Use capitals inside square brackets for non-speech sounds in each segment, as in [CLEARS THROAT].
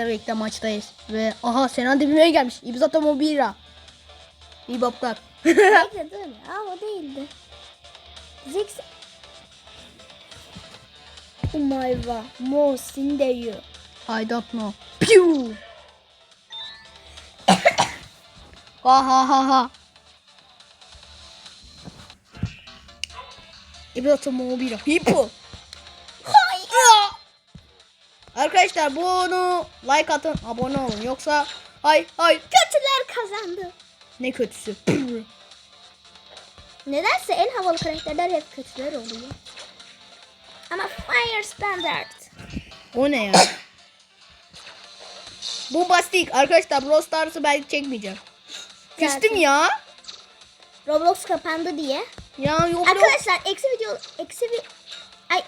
Bekle maçtayız. Ve aha Sena dibime gelmiş. İbzata Mobira. İyi baplar. Bekle dur ya o değildi. Zix... Umayva, Mo, Sindeyu. I don't know. Pew. ha ha ha ha. İbzata Mobira. Hippo. Arkadaşlar bunu like atın, abone olun. Yoksa hay hay Kötüler kazandı. ne kötüsü. [CLEARS THROAT] Nedense en havalı karakterler hep kötüler oluyor. Ama Fire Standard. O ne ya? [CLEARS THROAT] Bu bastik. Arkadaşlar Brawl Stars'ı belki çekmeyeceğim. Küstüm ya. Roblox kapandı diye. Ya yok yok. Arkadaşlar eksi video eksi vi ay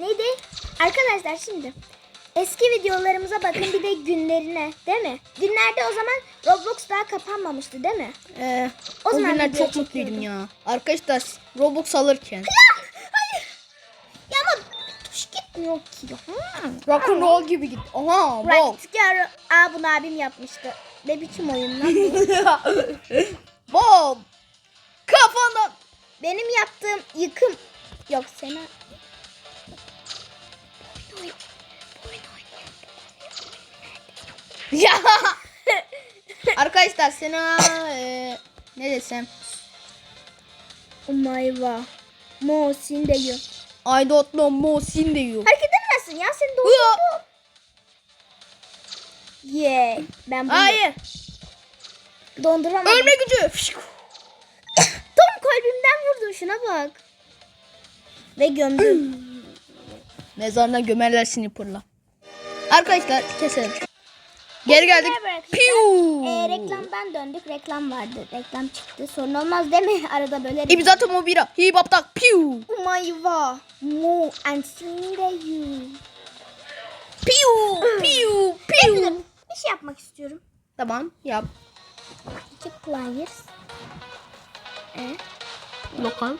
neydi? Arkadaşlar şimdi eski videolarımıza bakın bir de günlerine değil mi? Günlerde o zaman Roblox daha kapanmamıştı değil mi? Ee, O o, zaman günler çok mutluydum ya. Arkadaşlar Robux alırken. Hayır. Ya ama tuş gitmiyor ki. Rock and roll gibi git. Aha Girl. Aa bunu abim yapmıştı. Ne biçim oyun lan? Bom. [LAUGHS] Kafandan. Benim yaptığım yıkım. Yok Sena. Ya. [LAUGHS] Arkadaşlar sana e, ne desem. Umayva. Mo Sindeyu. I don't know Mosin diyor. Hareket edemezsin ya seni dondurdum. Yeah. Ben bunu Hayır. donduramadım. Ölme gücü. Fışk. [COUGHS] Tam kalbimden vurdun şuna bak. Ve gömdüm. [COUGHS] Mezarına gömerler Snipper'la. Arkadaşlar keselim. Geri geldik. Piu. Ee, reklamdan döndük. Reklam vardı. Reklam çıktı. Sorun olmaz değil mi? [LAUGHS] Arada böyle. İbzata Mobira. Hip hop tak. Piu. Umayva. Mo and Sindeyu. Piu. Piu. Piu. Bir şey yapmak istiyorum. Tamam yap. İki pliers. E, Lokal.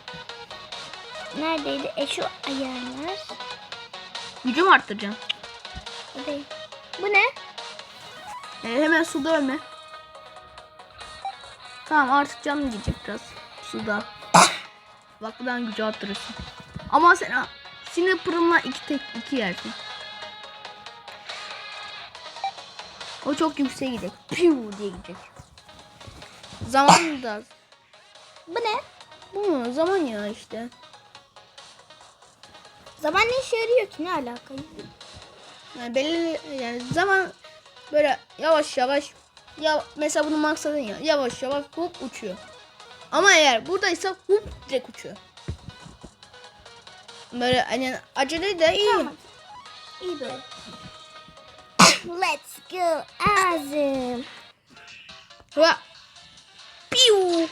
neredeydi? E şu ayarlar. Gücümü arttıracağım. Değil. Bu ne? Ee, hemen suda ölme. Tamam artık canım gidecek biraz. Suda. Bak buradan gücü arttırırsın. Ama sen Snipper'ımla iki tek iki yersin. O çok yükseğe gidecek. Piu diye gidecek. Zaman da az. Bu ne? Bu mu? Zaman ya işte. Zaman ne işe yarıyor ki? Ne alaka? Yani belli yani zaman böyle yavaş yavaş ya mesela bunu maksadın ya yavaş yavaş hop uçuyor. Ama eğer buradaysa hop direkt uçuyor. Böyle hani acele de iyi. Tamam. İyi böyle. Let's go Azim. Ha. Piu.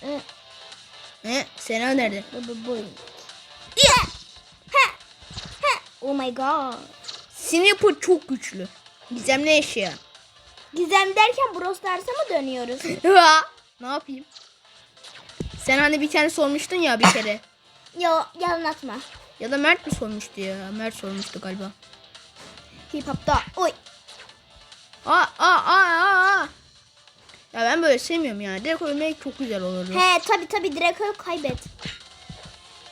Hı, Ne? Sena nerede? Bu bu bu. Yeah. Ha. Ha. Oh my god. Sniper çok güçlü. Gizemli eşya. Gizem derken Brawl Stars'a mı dönüyoruz? [LAUGHS] Ne yapayım? Sen hani bir tane sormuştun ya bir kere. [COUGHS] Yo anlatma. Ya da Mert mi sormuştu ya? Mert sormuştu galiba. Hip hop'ta. Oy. Aa aa aa aa. Ya ben böyle sevmiyorum yani. Direkt ölmek çok güzel olurdu. He tabi tabi Draco'yu kaybet.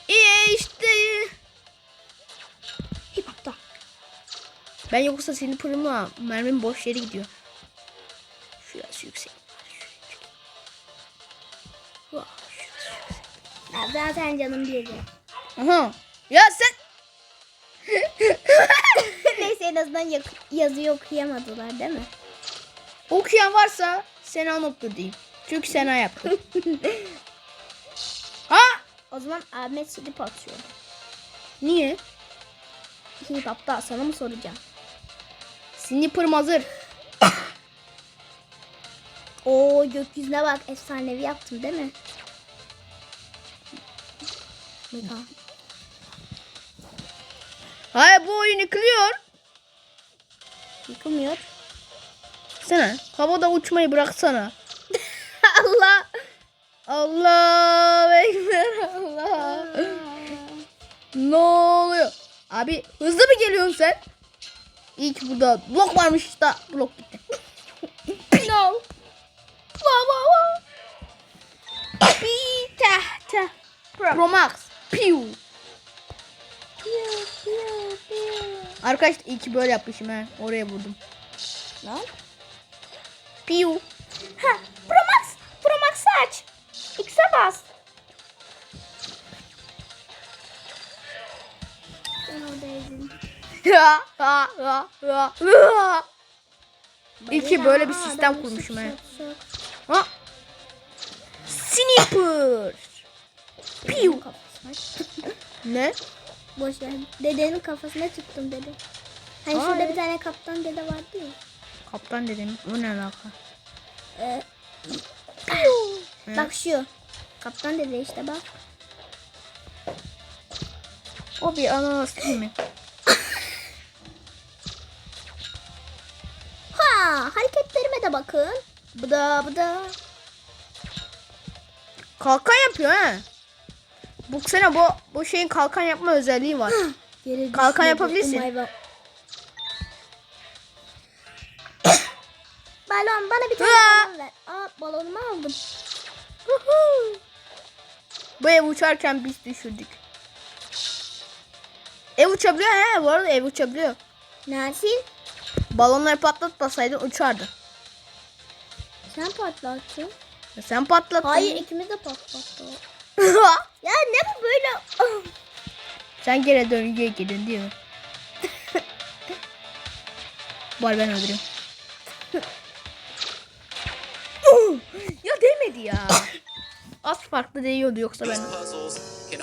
İyi işte. Ben yoksa senin pırımla mermim boş yere gidiyor. Şurası yüksek. Şurası yüksek. Ya zaten canım bir Aha. Ya sen. [LAUGHS] Neyse en azından yak- yazıyı okuyamadılar değil mi? Okuyan varsa Sena nokta diyeyim. Çünkü Sena yaptı. [LAUGHS] ha? O zaman Ahmet silip atıyor. Niye? Hip hop'ta sana mı soracağım? Sniper'ım hazır. [COUGHS] Oo gökyüzüne bak efsanevi yaptım değil mi? Mega. Hayır bu oyun yıkılıyor. Yıkılmıyor. Sena havada uçmayı bıraksana. [LAUGHS] Allah. Allah ekber Allah. ne oluyor? Abi hızlı mı geliyorsun sen? İyi ki burada blok varmış da blok gitti. no. Va va va. Bir tahta. Pro Max. Piu. Arkadaşlar iyi ki böyle yapmışım he. Oraya vurdum. Lan. Piu. Ha, Pro Max. Pro Max'ı aç. X'e bas. Ben orada İyi ki böyle bir sistem kurmuşum he. Ha. Sniper. Piu. Ne? Boş ver. Dedenin kafasına çıktım dede. Hani Aa, şurada evet. bir tane kaptan dede vardı ya. Kaptan dedim. O ne alaka? Ee, [CLEARS THROAT] bak şu. Kaptan dede işte bak. O bir ananas değil mi? Ha, hareketlerime de bakın. Bu da bu da. Kalkan yapıyor he. Bu sene bu bu şeyin kalkan yapma özelliği var. Kalkan yapabilirsin. [COUGHS] Balon bana bir tane balon ver. Aa balonumu aldım. Bu ev uçarken biz düşürdük. Ev uçabiliyor he bu arada ev uçabiliyor. Nasil Balonları patlatmasaydın uçardı. sen patlattın. Ya Sen patlattın. Hayır ikimiz de patlattık. [LAUGHS] Ya ne bu böyle? Sen geri döngüye girdin değil mi? Var ben öldüreyim. Ya değmedi ya. Az farklı değiyordu yoksa ben.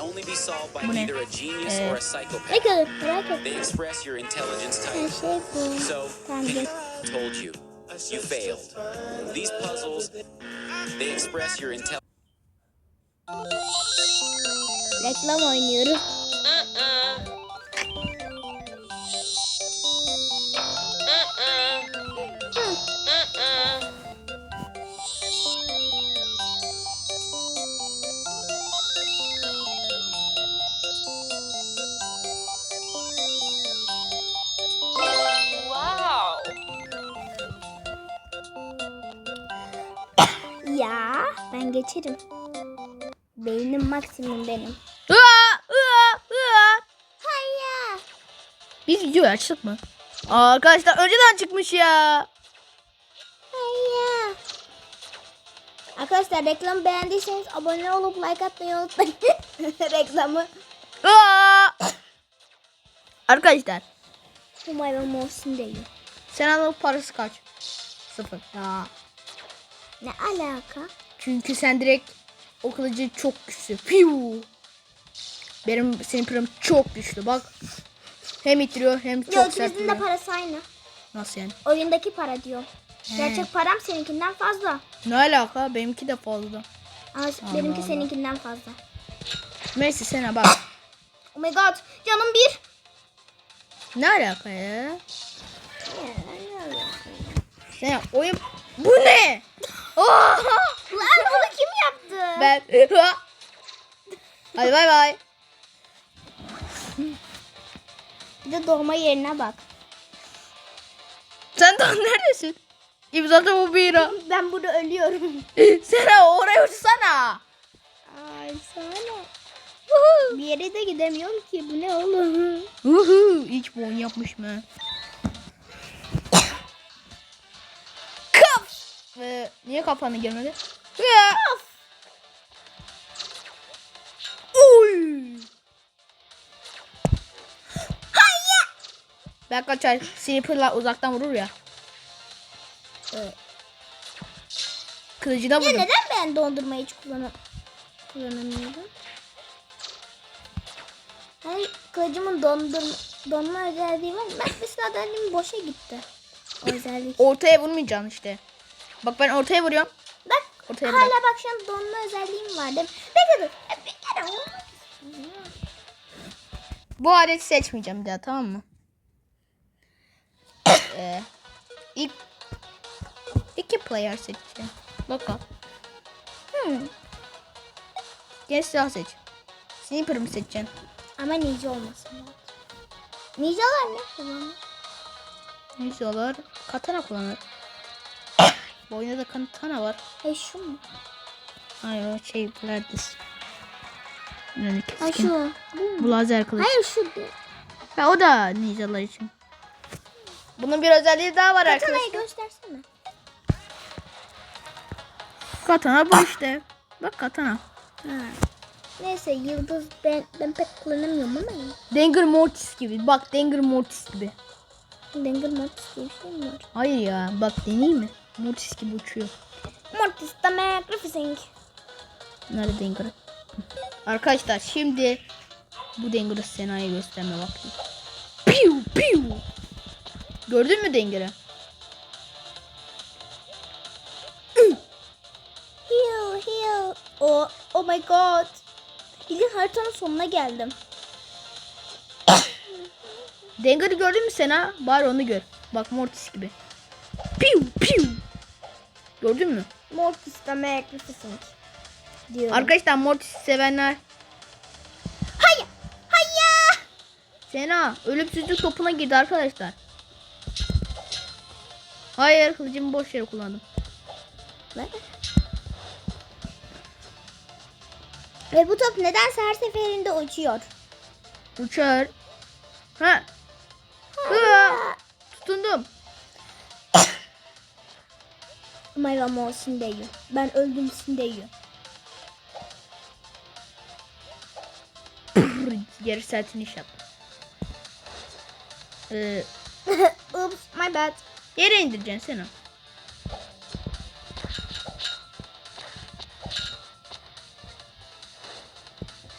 These puzzles can only be solved by either a genius or a psychopath. Ne kadar merak ettim. They express your intelligence type. So, Tamam told you, you failed. These puzzles, they express your intelligence. Reklam oynuyorum. Ben geçerim. Beynim maksimum benim. Aa, aa, aa. Hayya. Biz videoyu açtık mı? Aa, arkadaşlar önceden çıkmış ya. Hayya. Arkadaşlar reklamı beğendiyseniz abone olup like atmayı unutmayın. [LAUGHS] Reklamı. Aa! Arkadaşlar Umay ve Muhsin değil. Sena'nın parası kaç? Sıfır. Ya. Ne alaka? Çünkü sen direkt o kılıcı çok güçlü. Piu. Benim senin pırım çok güçlü bak. Hem itiriyor hem çok Yok sert ikimizin de parası aynı. Nasıl yani? Oyundaki para diyor. He. Gerçek param seninkinden fazla. Ne alaka? Benimki de fazla. Ama benimki Allah. seninkinden fazla. Neyse Sena bak. Oh my god. Canım bir. Ne alaka ya? Sena oyun... Bu ne? [LAUGHS] Oha! Lan bunu kim yaptı? Ben... Hadi bay bay. Bir de doğma yerine bak. Sen daha neredesin? İmzada bu bira. [LAUGHS] Ben burada ölüyorum. [LAUGHS] Sena oraya uçsana. Ay sana. Bir yere de gidemiyorum ki. Bu ne oğlum? Uhu, hiç bu oyun yapmış mı? Kaf. Ee, niye kafanı gelmedi? Ya. Ben kaçar. Sniper'la uzaktan vurur ya. Evet. Kılıcı da Ya vurdum. neden ben dondurmayı hiç kullanam kullanamıyorum? Hani kılıcımın dondur donma özelliği var. Ben mesela dedim boşa gitti. O özellik. Ortaya vurmayacaksın işte. Bak ben ortaya vuruyorum. Bak Ortaya hala bırak. bak şu an donma özelliğim var değil mi? E, olmak istiyorum. Bu aleti seçmeyeceğim bir daha tamam mı? Ee, ilk iki player seçeceğim. Bakalım. Hmm. Gel silah seç. Sniper mı seçeceksin? Ama ninja olmasın. Ninjalar ne? Ne istiyorlar? Katana kullanır. Bu oyunda da katana var. Hay şu mu? Hayır o şey Gladys. Yani keskin. şu. Bu? Bu lazer kılıç. Hayır şu değil. Ha, o da ninjalar için. Bunun bir özelliği daha var arkadaşlar. Katanayı göstersene. Katana bu işte. Bak katana. Ha. Neyse yıldız ben ben pek kullanamıyorum ama ya. Danger Mortis gibi. Bak Danger Mortis gibi. Danger Mortis diye bir şey mi var? Hayır ya bak deneyeyim mi? Mortis gibi uçuyor. Mortis the Magnificent. Nerede Danger? Arkadaşlar şimdi bu Danger'ı Sena'ya gösterme vakti. Piu piu. Gördün mü Danger'ı? Heal heal. Oh, oh my god. Bildiğin haritanın sonuna geldim. [CLEARS THROAT] Danger'ı gördün mü Sena? Bari onu gör. Bak Mortis gibi. Piu piu. Gördün mü? Mortis the Magnificent. Diyorum. Arkadaşlar Mortis sevenler. Hayır. Hayır. Sena ölümsüzlük topuna girdi arkadaşlar. Hayır kılıcımı boş yere kullandım. Ne? Ve bu top nedense her seferinde uçuyor. Uçar. Ha. Hı. Tutundum. Umarım ama o Sindeyu. Ben öldüm Sindeyu. Brr, Geri sertiniş yap. Ee, Oops my bad. Yere indireceksin Sena.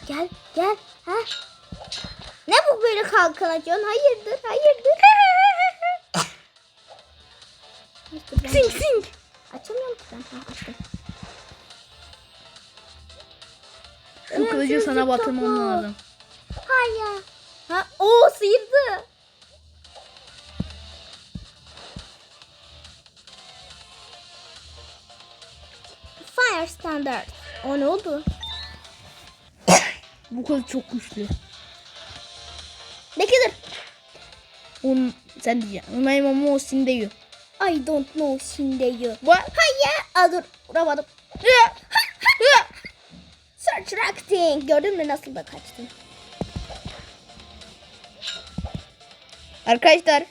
Gel gel. Ha? Ne bu böyle kalkılacağın? Hayırdır hayırdır. Ben- Sing sing. Açamıyorum ki ben. Ha, açtım. Şu kılıcı sana batırmam lazım. Hayır. Ha, o sıyırdı. Fire standard. O ne oldu? Bu kılıç çok güçlü. Bekle dur. Onun, sen diyeceksin. Umayım ama o Sindeyu. I don't know Shindeyu. What? Hayır. Aa, dur. Vuramadım. Search Racting. Gördün mü nasıl da kaçtım? Arkadaşlar.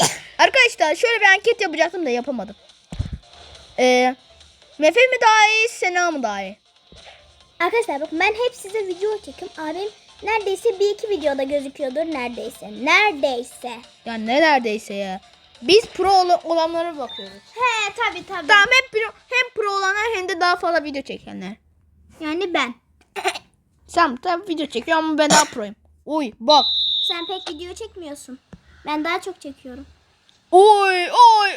[COUGHS] Arkadaşlar şöyle bir anket yapacaktım da yapamadım. Ee, Mefe mi daha iyi, Sena mı daha iyi? Arkadaşlar bakın ben hep size video çekim. Abim neredeyse bir iki videoda gözüküyordur neredeyse. Neredeyse. Ya ne neredeyse ya. Biz pro ol- olanlara bakıyoruz. He tabi tabi. Tamam hem pro, hem pro olanlar hem de daha fazla video çekenler. Yani ben. [LAUGHS] Sen tabii video çekiyor ama ben daha proyum. Uy bak. Sen pek video çekmiyorsun. Ben daha çok çekiyorum. Oy oy.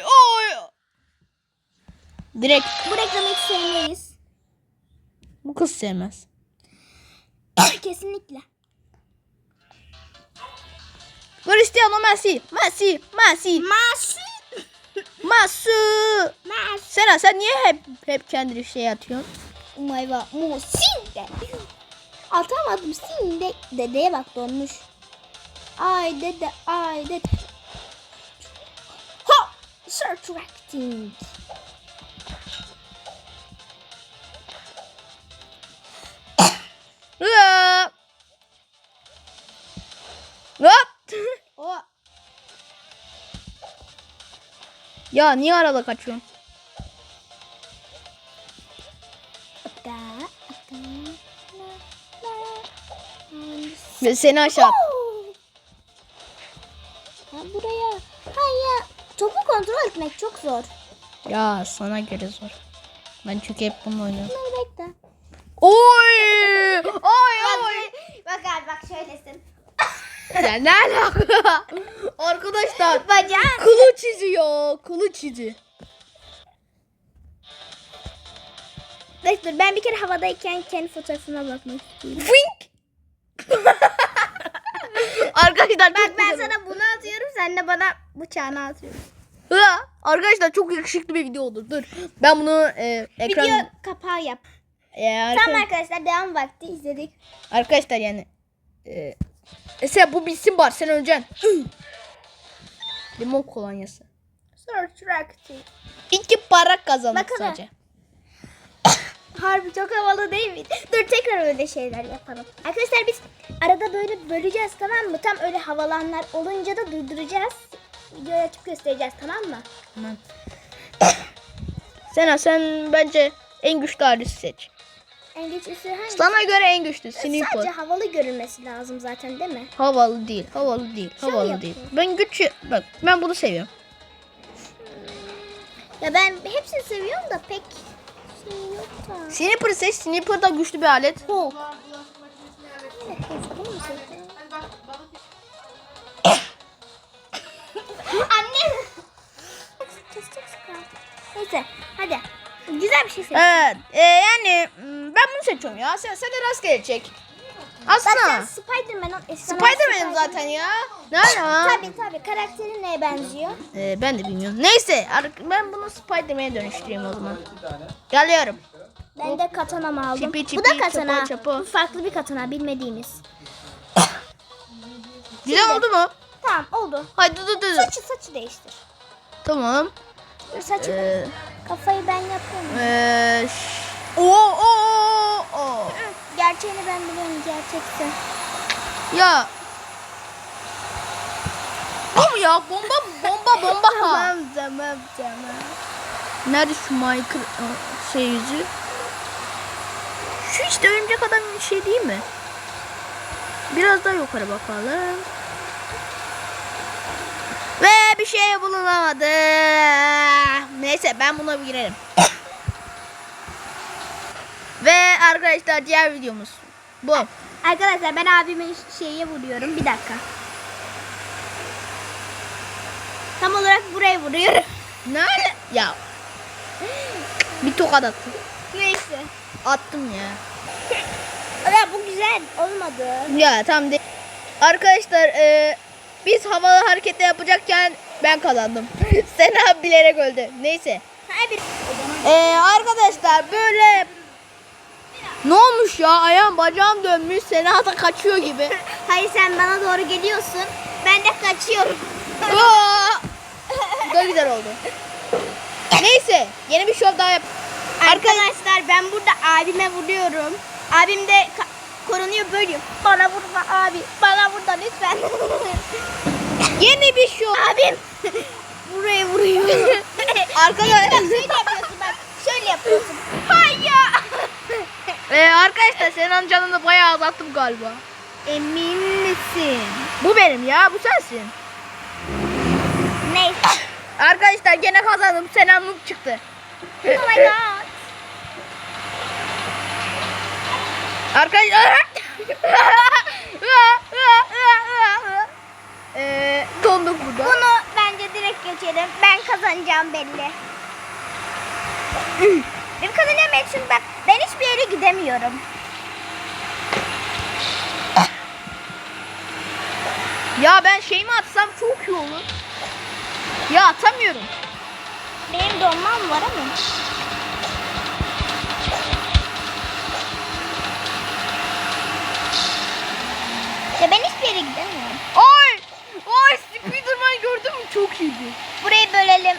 Direkt Bu reklamı hiç sevmeyiz. bu kız sevmez. Kesinlikle. Cristiano Messi. Messi. Messi. Masu. Masu. Masu. Sena sen niye hep hep kendini şey atıyorsun? Umayva. Mu. Sinde. Atamadım. Sinde. Dedeye bak donmuş. Ay dede. Ay dede. Ha. Search Racting. Hop. [LAUGHS] O. ya niye arada kaçıyorsun? Ve Seni aşağı. Ha, buraya. Hayır. Topu kontrol etmek çok zor. Ya sana göre zor. Ben çünkü hep bunu oynuyorum. Bunları bekle. Oy! Oy oy! Bak abi bak şöylesin. Ya ne alaka? Arkadaşlar Bacak. kılı çiziyor. Kılı çizi. Neyse dur ben bir kere havadayken kendi fotoğrafıma bakmak istiyorum. Fink. Arkadaşlar Bak ben sana bunu atıyorum sen de bana bıçağını atıyorsun. Ha, arkadaşlar çok yakışıklı bir video oldu. Dur. Ben bunu e, ekran Video kapağı yap. e, arka- Tamam arkadaşlar devam vakti izledik. arkadaşlar yani e, e, sen bu bitsin bari sen öleceksin. [GASPS] Limon kolonyası. Surtractive. İki para kazandık sadece. [COUGHS] Harbi çok havalı değil mi? Dur tekrar öyle şeyler yapalım. Arkadaşlar biz arada böyle böleceğiz tamam mı? Tam öyle havalanlar olunca da durduracağız. Videoyu açıp göstereceğiz tamam mı? Tamam. [COUGHS] Sena sen bence en güçlü halisi seç. En güçlüsü hangisi? Sana göre en güçlü. Sadece Sniper. havalı görünmesi lazım zaten değil mi? Havalı değil. Havalı değil. Şöyle Havalı yapayım. değil. Ben güçlü. Bak ben bunu seviyorum. Ya ben hepsini seviyorum da pek şey yok da. Sniper seç. Sniper da güçlü bir alet. Hulk. Anne. Neyse hadi. Güzel bir şey seç. Evet. e, yani ben bunu seçiyorum ya. Sen, sen de rastgele çek. Zaten Aslında. Spider-Man eskiden Spider-Man'im zaten ya. Ne ala? Tabii tabii karakteri neye benziyor? Ee, ben de bilmiyorum. Neyse ar- ben bunu Spider-Man'e dönüştüreyim o zaman. Geliyorum. Ben de katanamı aldım. Çipi, Bu çipi, da katana. çapa, çapa. Bu farklı bir katana bilmediğimiz. [COUGHS] Güzel oldu mu? Tamam oldu. Haydi dur dur dur. Saçı saçı değiştir. Tamam. Saçı Ee, kafayı ben yapıyorum. ee, oo, oo, oo. Gerçeğini ben biliyorum gerçekten. Ya. Bu mu ya? Bomba bomba bomba ha. Tamam tamam tamam. Nerede şu Michael şey yüzü? Şu işte örümcek adamın şey değil mi? Biraz daha yukarı bakalım. Ve bir şey bulunamadı. Neyse ben buna bir girelim. Ve arkadaşlar diğer videomuz bu. Arkadaşlar ben abimin şeye vuruyorum. Bir dakika. Tam olarak buraya vuruyorum. Nerede? Ya. Bir tokat attım. Neyse. Attım ya. [LAUGHS] Ya bu güzel olmadı. Ya tam de. Arkadaşlar e, biz havalı hareketler yapacakken ben kazandım. [LAUGHS] Sena bilerek öldü. Neyse. Hayır. E, arkadaşlar böyle ne olmuş ya? Ayağım bacağım dönmüş. Sena da kaçıyor gibi. [LAUGHS] Hayır sen bana doğru geliyorsun. Ben de kaçıyorum. Aa! Bu da güzel oldu. Neyse. Yeni bir şov daha yap. Arkadaşlar ben burada abime vuruyorum. Abim de korunuyor böyle. Bana vurma abi. Bana vurma lütfen. [LAUGHS] Yeni bir şov. abim [LAUGHS] buraya vuruyor. Arkadaşlar. şöyle yapıyorsun bak. Şöyle yapıyorsun. Hayır. E, arkadaşlar Sena'nın canını bayağı azalttım galiba. Emin misin? Bu benim ya. Bu sensin. Neyse. Arkadaşlar gene kazandım. Sena'nın noob çıktı. Oh my [LAUGHS] god. Arkadaşlar. [LAUGHS] Eee donduk burada. Bunu bence direkt geçelim. Ben kazanacağım belli. ben kazanacağım çünkü ben, hiçbir yere gidemiyorum. Ya ben şey mi atsam çok iyi olur. Ya atamıyorum. Benim donmam var ama. Ya ben hiçbir yere gidemiyorum. Ay! Ay Spiderman gördün mü? Çok iyiydi. Burayı bölelim.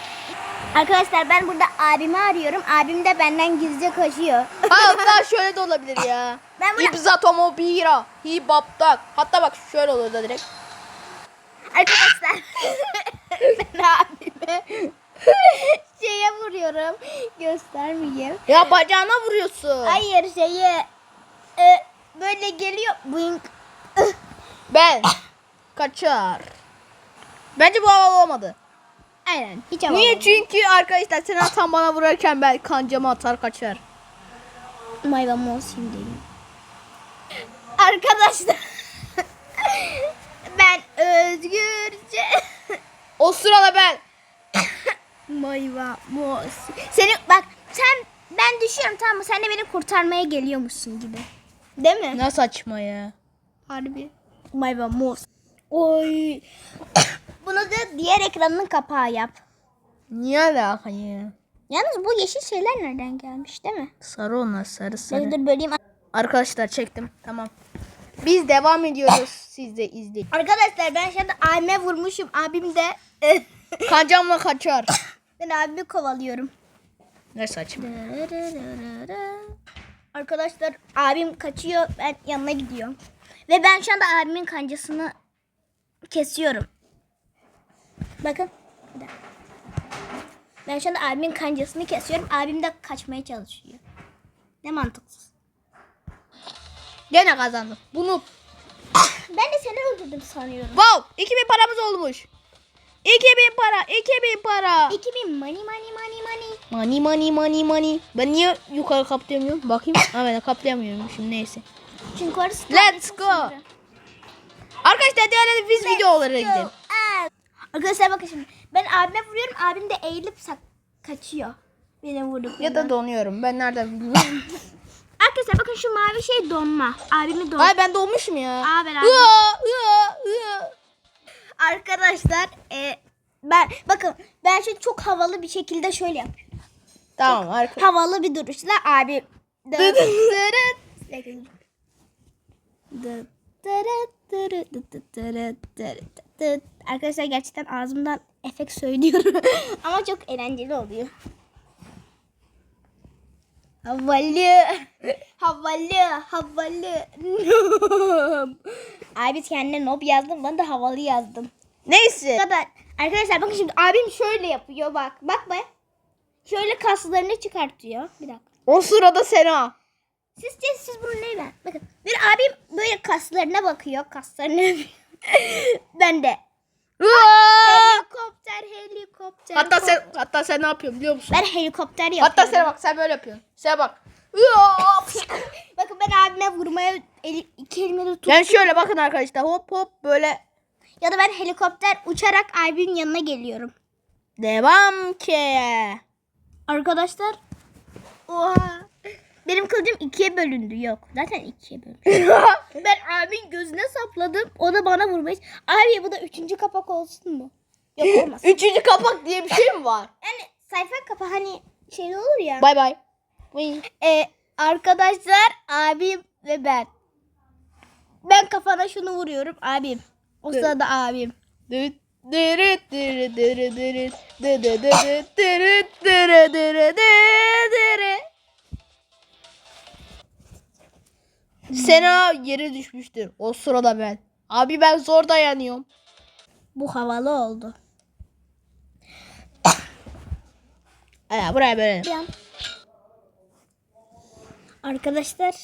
Arkadaşlar ben burada abimi arıyorum. Abim de benden gizlice koşuyor. Hatta şöyle de olabilir ya. [LAUGHS] Ben bunu- İbzatomobira. Hibaptak. Hatta bak şöyle olur da direkt. Arkadaşlar [LAUGHS] ben abime [LAUGHS] şeye vuruyorum. Göstermeyeyim. Ya bacağına vuruyorsun. Hayır şeye e, böyle geliyor. Boing. Ben. Kaçar. Bence bu havalı olmadı. Aynen. Hiç Niye? Çünkü arkadaşlar sen tam bana vurarken ben kancamı atar kaçar. Mayva Mosin değil. Arkadaşlar [LAUGHS] ben özgürce [LAUGHS] O sırada ben. Mayva Mosin. Senin bak sen ben düşüyorum tamam mı? Sen de beni kurtarmaya geliyormuşsun gibi. Değil mi? Ne saçma ya. Harbi. Mayva Mosin. Oy. Bunu da diğer ekranının kapağı yap. Niye alaka ya? Yalnız bu yeşil şeyler nereden gelmiş değil mi? Sarı onlar sarı sarı. Dur dur böleyim. Arkadaşlar çektim. Tamam. Biz devam ediyoruz. [LAUGHS] Siz de izleyin. Arkadaşlar ben anda abime vurmuşum. Abim de [LAUGHS] Kancamla kaçar. [LAUGHS] ben abimi kovalıyorum. Ne saçma. Arkadaşlar abim kaçıyor. Ben yanına gidiyorum. Ve ben şu anda abimin kancasını kesiyorum. Bakın. Ben şu anda abimin kancasını kesiyorum. Abim de kaçmaya çalışıyor. Ne mantıksız. Gene kazandım. Bunu [COUGHS] Ben de seni öldürdüm sanıyorum. wow 2000 paramız olmuş. 2000 para, 2000 para. 2000 money money money money. Money money money money. Ben niye yukarı kaplayamıyorum? Bakayım. Ha ben kaplayamıyorum şimdi neyse. Çünkü orası Let's go. sınırı. Arkadaşlar diğer biz videolara gidelim. Go. Aa. Arkadaşlar bakın şimdi. Ben abime vuruyorum. Abim de eğilip kaçıyor. Beni vurduk. Ya da donuyorum. Ben nereden bilmiyorum. Arkadaşlar bakın şu mavi şey donma. Abimi don. Ay ben dolmuşum ya. Aa, ben hıa. Arkadaşlar e, ben bakın ben şu çok havalı bir şekilde şöyle yapıyorum. Tamam arkadaşlar. Havalı bir duruşla abi. Arkadaşlar gerçekten ağzımdan efekt söylüyorum. [LAUGHS] Ama çok eğlenceli oluyor. Havalı. Havalı. Havalı. [LAUGHS] Abi kendine nob yazdım. Ben de havalı yazdım. Neyse. kadar. Arkadaşlar bakın şimdi abim şöyle yapıyor bak. Bak be. Şöyle kaslarını çıkartıyor. Bir dakika. O sırada Sena. Sizce siz bunu ne ben? Bakın. Bir abim böyle kaslarına bakıyor. Kaslarını öpüyor. [LAUGHS] ben de. Helikopter helikopter. Hatta sen hatta sen ne yapıyorsun biliyor musun? Ben helikopter yapıyorum. Hatta sen bak sen böyle yapıyorsun. Sen bak. [LAUGHS] Bakın ben abime vurmaya eli, iki elimi de tut. Yani şöyle bakın arkadaşlar hop hop böyle Ya da ben helikopter uçarak abimin yanına geliyorum. devam ki. Arkadaşlar. Oha. Benim kılıcım ikiye bölündü. Yok. Zaten ikiye bölündü. [LAUGHS] ben abimin gözüne sapladım. O da bana vurmuş. Abi bu da üçüncü kapak olsun mu? Yok [LAUGHS] olmaz. Üçüncü kapak diye bir şey mi var? [LAUGHS] yani sayfa kapağı hani şey olur ya. Bay bay. Ee, arkadaşlar abim ve ben. Ben kafana şunu vuruyorum abim. O Evet. sırada abim. Dırıt, dırıt, dırıt, dırıt, dırıt, dı dı dı dı, dırıt, dırı, dırı, dı, dırı. Sena yere düşmüştür. O sırada ben. Abi ben zor dayanıyorum. Bu havalı oldu. Ee, buraya böyle. Arkadaşlar.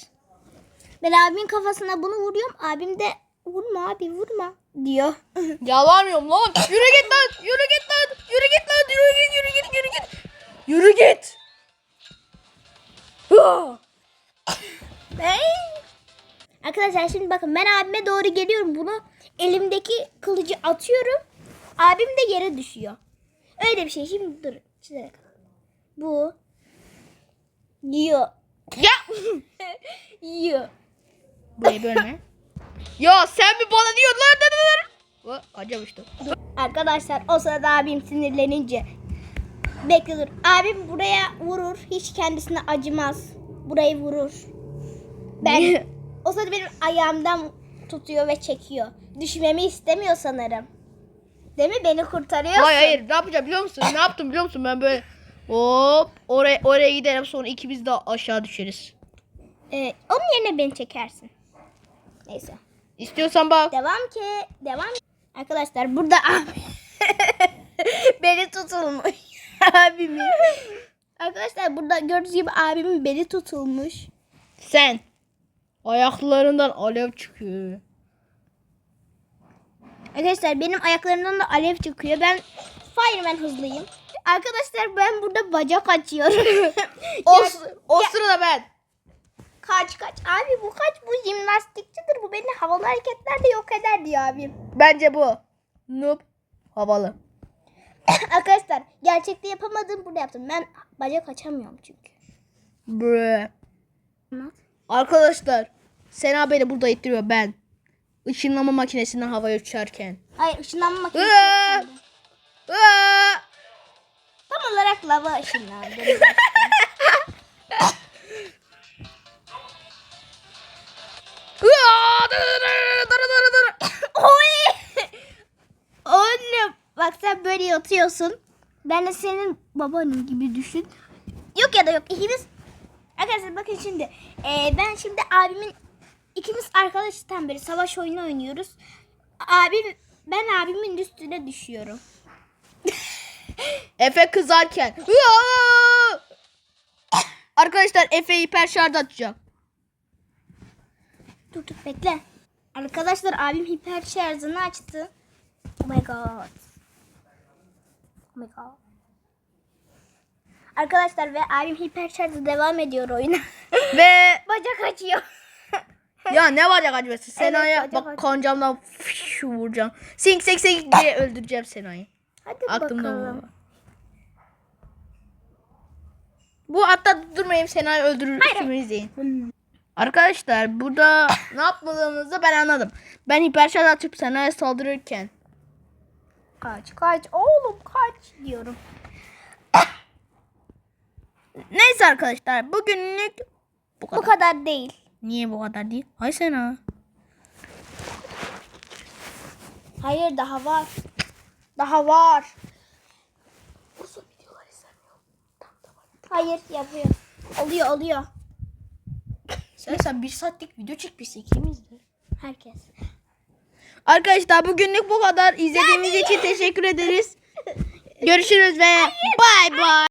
Ben abimin kafasına bunu vuruyorum. Abim de vurma abi vurma diyor. [LAUGHS] Yalanmıyorum lan. Yürü git lan. Yürü git lan. Yürü git lan. Yürü git. Yürü git. Yürü git. Yürü git. Hıa. Arkadaşlar şimdi bakın ben abime doğru geliyorum. Bunu elimdeki kılıcı atıyorum. Abim de yere düşüyor. Öyle bir şey. Şimdi dur. Çizerek. Bu. Yiyor. Ya. [LAUGHS] Yiyor. Burayı bölme. [LAUGHS] ya sen mi bana diyorsun lan? O, Acımıştım. Arkadaşlar o sırada abim sinirlenince. Bekle dur. Abim buraya vurur. Hiç kendisine acımaz. Burayı vurur. Ben [LAUGHS] o sırada benim ayağımdan tutuyor ve çekiyor. Düşmemi istemiyor sanırım. Değil mi? Beni kurtarıyorsun. Hayır hayır ne yapacağım biliyor musun? Ne yaptım biliyor musun? Ben böyle hop oraya oraya giderim sonra ikimiz de aşağı düşeriz. Ee, onun yerine beni çekersin. Neyse. İstiyorsan bak. Devam ki. Devam. Arkadaşlar burada abi. [LAUGHS] beni tutulmuş. [LAUGHS] Abimin. Arkadaşlar burada gördüğünüz gibi abimin beni tutulmuş. Sen. Ayaklarından alev çıkıyor. Arkadaşlar benim ayaklarımdan da alev çıkıyor. Ben fireman hızlıyım. Arkadaşlar ben burada bacak açıyorum. [LAUGHS] O, Ya- o sırada ben. kaç kaç. Abi bu kaç bu jimnastikçidir. Bu beni havalı hareketlerde yok eder diyor abim. Bence bu. Noob. Havalı. [LAUGHS] Arkadaşlar gerçekte yapamadığım burada yaptım. Ben bacak açamıyorum çünkü. Bre. Arkadaşlar. Sena beni burada ittiriyor ben. Işınlama makinesinden havaya uçarken. Hayır ışınlanma makinesi Aa! Tam olarak lava ışınlandı. Oy! Oğlum bak sen böyle yatıyorsun. Ben de senin babanın gibi düşün. Yok ya da yok ikimiz. Arkadaşlar bakın şimdi. Ee, ben şimdi abimin ikimiz arkadaştan beri savaş oyunu oynuyoruz. Abim ben abimin üstüne düşüyorum. [LAUGHS] Efe kızarken. [LAUGHS] Arkadaşlar Efe hiper şarj atacak. Dur dur bekle. Arkadaşlar abim hiper şarjını açtı. Oh my god. Oh my god. Arkadaşlar ve abim hiper şarjı devam ediyor oyuna. [LAUGHS] Ve [LAUGHS] Bacak açıyor. [LAUGHS] ya ne ya acıması? Sena'ya bacak bak acı. kancamdan fiş vuracağım. Sink sink sink diye öldüreceğim Sena'yı. Hadi Aklımda bakalım. bu. Bu hatta durmayayım Sena'yı öldürür. Şimdi izleyin. Arkadaşlar burada ne yapmadığımızı ben anladım. Ben hiper şarj atıp Sena'ya saldırırken Kaç kaç oğlum kaç diyorum. Neyse arkadaşlar bugünlük bu Bu kadar. kadar değil. Niye bu kadar değil? Hay Sena. Hayır daha var. Daha var. Uzun videolar izlemiyorum. Hayır yapıyor. Oluyor oluyor. Sen sen bir saatlik video çekmişsin ikimiz de. Herkes. Arkadaşlar bugünlük bu kadar. İzlediğiniz için teşekkür ederiz. [LAUGHS] Görüşürüz ve bay bay.